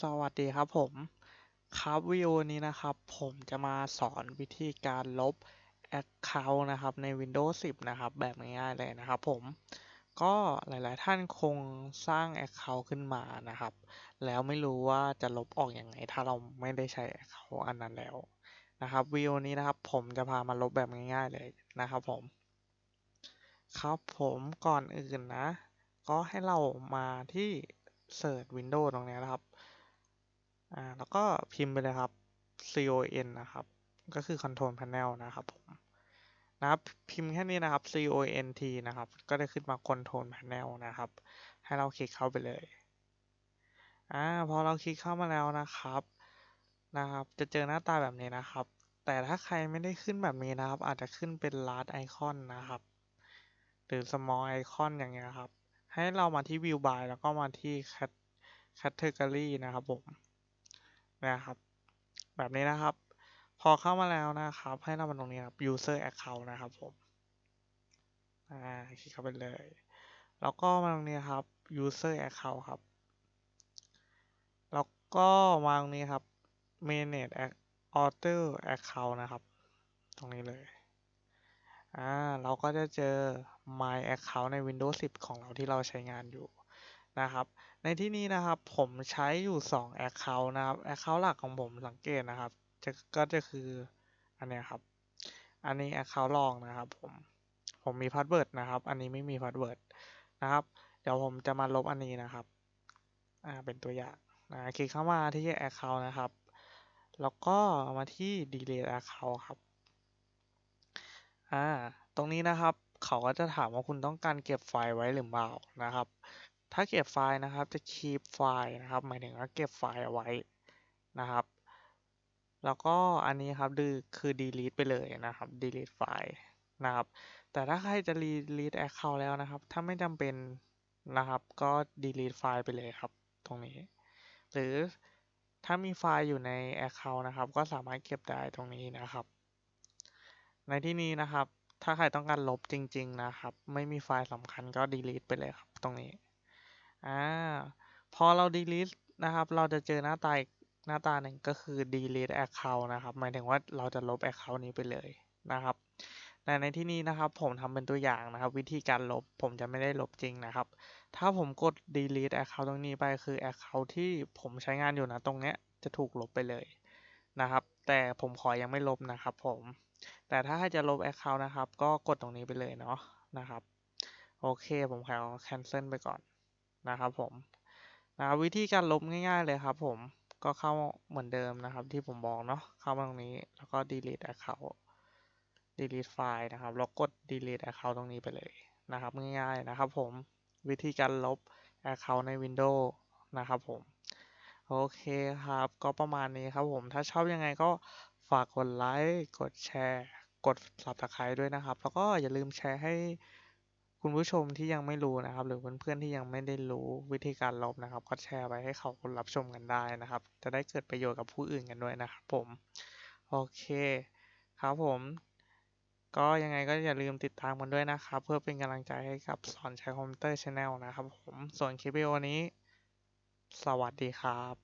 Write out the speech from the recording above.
สวัสดีครับผม ครับวิดีโอนี้นะครับ ผมจะมาสอนวิธีการลบ Account นะครับ ใน Windows 10 นะครับ แบบง่ายๆเลยนะครับผม ก็หลายๆท่านคงสร้าง Account ขึ้นมานะครับ แล้วไม่รู้ว่าจะลบออกอยังไง ถ้าเราไม่ได้ใช้ Account อันนั้นแล้วนะครับวิดีโอนี้นะครับ ผมจะพามาลบแบบง่ายๆเลยนะครับผม ครับผมก่อนอื่นนะ ก็ให้เรามาที่เสิร์ช Windows ตรงนี้นะครับ อ่าแล้วก็พิมพ์ไปเลยครับ con นะครับ ก็คือ Control Panel นะครับผมนะครับพิมพ์แค่นี้นะครับ cont นะครับ ก็จะขึ้นมา Control Panel นะครับ ให้เราคลิกเข้าไปเลยอ่าพอเราคลิกเข้ามาแล้วนะครับนะครับ จะเจอหน้าตาแบบนี้นะครับ แต่ถ้าใครไม่ได้ขึ้นแบบนี้นะครับ อาจจะขึ้นเป็น large icon นะครับ หรือ small icon อย่างเงี้ยครับ ให้เรามาที่ view by แล้วก็มาที่ category นะครับผม นะครับ แบบนี้นะครับ พอเข้ามาแล้วนะครับ ให้เรามาตรงนี้ครับ user account นะครับผมอ่าคลิกเข้าไปเลย แล้วก็มาตรงนี้ครับ user account ครับ แล้วก็มาตรงนี้ครับ manage auto account นะครับ ตรงนี้เลย อ่า เราก็จะเจอ my account ใน Windows 10 ของเราที่เราใช้งานอยู่ นะครับ ในที่นี้นะครับผมใช้อยู่ 2 account นะครับ account หลักของผมสังเกตนะครับจะก็จะคืออันนี้ครับ อันนี้ account รองนะครับผม ผมมีพาสเวิร์ดนะครับ อันนี้ไม่มีพาสเวิร์ดนะครับ เดี๋ยวผมจะมาลบอันนี้นะครับ อ่า เป็นตัวอย่างนะคลิกเข้ามาที่ account นะครับ แล้วก็มาที่ delete account ครับ อ่า ตรงนี้นะครับ เขาก็จะถามว่าคุณต้องการเก็บไฟล์ไว้หรือเปล่านะครับ ถ้าเก็บไฟล์นะครับจะ keep ไฟล์นะครับ หมายถึงว่าเก็บไฟล์เอาไว้นะครับ แล้วก็อันนี้ครับดือคือ delete ไปเลยนะครับ delete ไฟล์นะครับ แต่ถ้าใครจะ delete account แล้วนะครับ ถ้าไม่จำเป็นนะครับ ก็ delete ไฟล์ไปเลยครับ ตรงนี้ หรือถ้ามีไฟล์อยู่ใน account นะครับ ก็สามารถเก็บได้ตรงนี้นะครับ ในที่นี้นะครับ ถ้าใครต้องการลบจริง ๆ นะครับ ไม่มีไฟล์สำคัญก็ delete ไปเลยครับ ตรงนี้ อ่าพอเรา delete นะครับ เราจะเจอหน้าตาหน้าตาหนึ่งก็คือ delete account นะครับ หมายถึงว่าเราจะลบ account นี้ไปเลยนะครับแต่ในที่นี้นะครับผมทำเป็นตัวอย่างนะครับ วิธีการลบผมจะไม่ได้ลบจริงนะครับ ถ้าผมกด delete account ตรงนี้ไปคือ account ที่ผมใช้งานอยู่นะตรงเนี้ยจะถูกลบไปเลยนะครับ แต่ผมขอยังไม่ลบนะครับผม แต่ถ้าให้จะลบ account นะครับ ก็กดตรงนี้ไปเลยเนาะนะครับ โอเคผมขอ cancel ไปก่อน นะครับผมนะครับวิธีการลบง่าย ๆเลยครับผมก็เข้าเหมือนเดิมนะครับที่ผมบอกเนาะเข้ามาตรงนี้แล้วก็ delete account delete ไฟล์นะครับแล้วกด delete account ตรงนี้ไปเลยนะครับง่ายๆนะครับผมวิธีการลบ account ใน Windows นะครับผมโอเคครับก็ประมาณนี้ครับผมถ้าชอบยังไงก็ฝากกดไลค์กดแชร์ กด subscribe ด้วยนะครับ แล้วก็อย่าลืมแชร์ให้ คุณผู้ชมที่ยังไม่รู้นะครับ หรือเพื่อนๆที่ยังไม่ได้รู้วิธีการลบนะครับ ก็แชร์ไปให้เขารับชมกันได้นะครับ จะได้เกิดประโยชน์กับผู้อื่นกันด้วยนะครับผม โอเคครับผม ก็ยังไงก็อย่าลืมติดตามกันด้วยนะครับ เพื่อเป็นกำลังใจให้กับสอนใช้คอมพิวเตอร์ชาแนลนะครับผมส่วนคลิปวิดีโอนี้ สวัสดีครับ